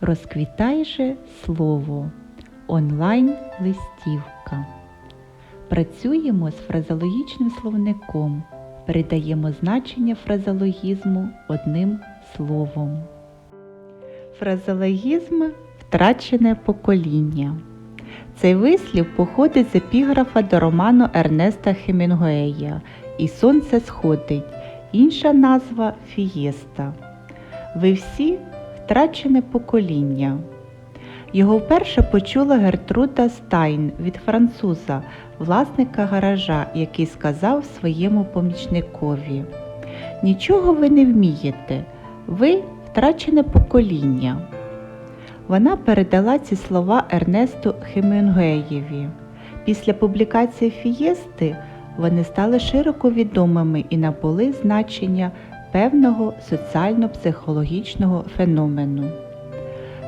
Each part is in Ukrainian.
Розквітай же слово. Онлайн-листівка. Працюємо з фразеологічним словником. Передаємо значення фразеологізму одним словом. Фразеологізм втрачене покоління. Цей вислів походить з епіграфа до роману Ернеста Хемінгуея І сонце сходить. Інша назва Фієста. Ви всі втрачене покоління. Його вперше почула Гертруда Стайн від француза, власника гаража, який сказав своєму помічникові: Нічого ви не вмієте, ви втрачене покоління. Вона передала ці слова Ернесту Хемінгуеєві. Після публікації Фієсти вони стали широко відомими і набули значення певного соціально-психологічного феномену.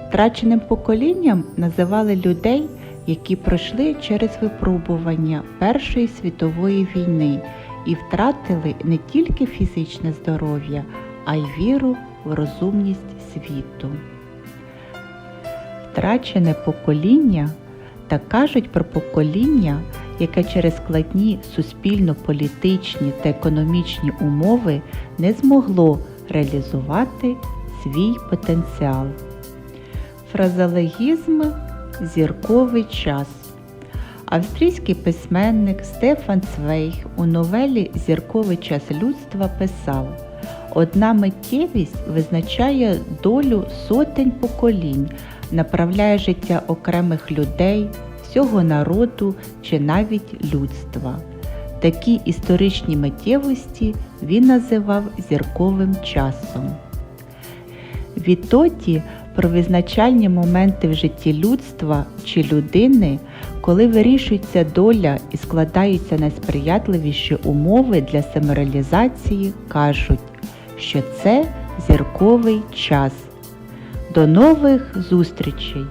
Втраченим поколінням називали людей, які пройшли через випробування Першої світової війни і втратили не тільки фізичне здоров'я, а й віру в розумність світу. Втрачене покоління та кажуть про покоління, яке через складні суспільно-політичні та економічні умови не змогло реалізувати свій потенціал. Фразеологізм Зірковий час. Австрійський письменник Стефан Цвейг у новелі Зірковий час людства писав Одна миттєвість визначає долю сотень поколінь, направляє життя окремих людей, всього народу чи навіть людства. Такі історичні миттєвості він називав зірковим часом. Відтоді про визначальні моменти в житті людства чи людини, коли вирішується доля і складаються найсприятливіші умови для самореалізації, кажуть, що це зірковий час. До нових зустрічей!